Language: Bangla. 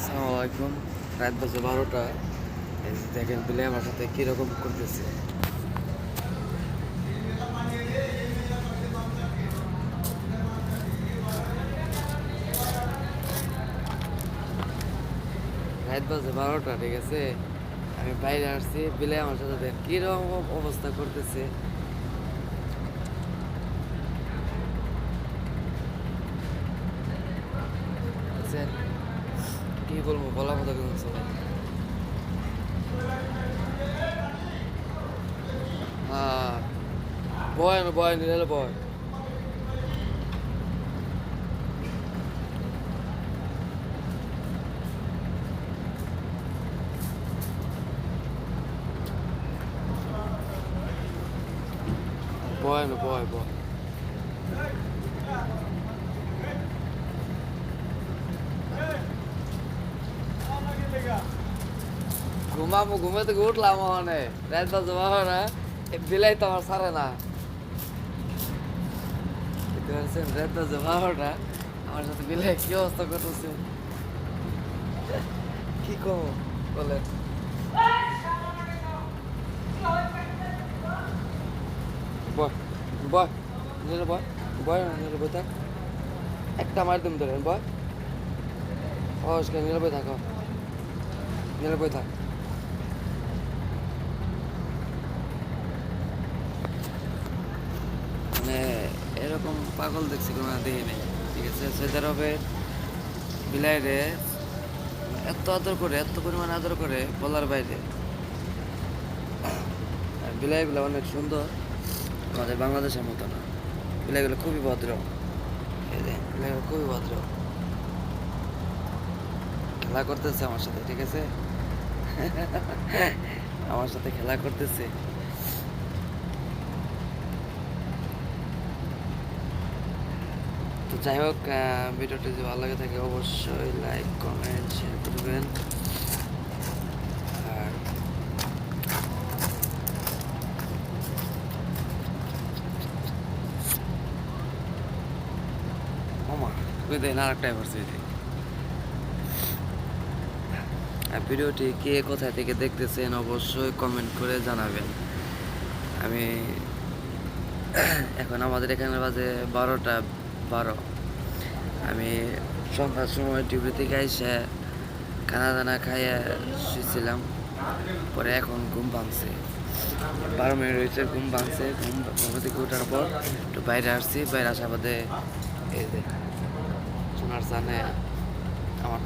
আসসালামু রাত বাজে বারোটা। দেখেন বিলে আমার সাথে কীরকম করতেছে। রাত বাজে বারোটা, ঠিক আছে? আমি বাইরে আসছি। বিলে আমার সাথে দেখ কীরকম অবস্থা করতেছে। কি বলব, বলার মতো কিছু ছিল না। হ্যাঁ বয় না, বয় নিলে বয় বয় না বয় ঘুমাবো ঘুমে থেকে উঠলাম ওখানে রাত বাজে বারোটা বিলাই তো আমার সারে না। বুঝতে পারছেন? রাত বাজে বারোটা আমার সাথে বিলাই কি অবস্থা করতেছে? কি কম? বলেন। বয় বয় নিলে বয় বয় না থাক। একটা মার দিম ধরে বয়। অবশ্যই বই থাকো বই থাক। এরকম পাগল দেখছি, কোনো দেখি নাই। ঠিক আছে? সৌদি আরবে বিলাইরে এত আদর করে, এত পরিমাণ আদর করে বলার বাইরে। আর বিলাইগুলো অনেক সুন্দর। আমাদের বাংলাদেশের মতো না। বিলাইগুলো খুবই ভদ্র। বিলাইগুলো খুবই ভদ্র। খেলা করতেছে আমার সাথে, ঠিক আছে? আমার সাথে খেলা করতেছে তো যাই হোক ভিডিওটি যদি ভালো লাগে থাকে, অবশ্যই লাইক কমেন্ট শেয়ার করবেন। আর দেন আর ভিডিওটি কে কোথা থেকে দেখতেছেন, অবশ্যই কমেন্ট করে জানাবেন। আমি এখন আমাদের এখানে বাজে বারোটা বারো। আমি সন্ধ্যার সময় টিভি থেকে এসে খানা দানা খাইয়ে শুয়েছিলাম পরে এখন ঘুম ভাঙছে। বারো মিনিট হয়েছে ঘুম ভাঙছে। ঘুম ঘুম থেকে ওঠার পর একটু বাইরে আসছি। বাইরে আসা বাদে এই যে সোনার সানে আমার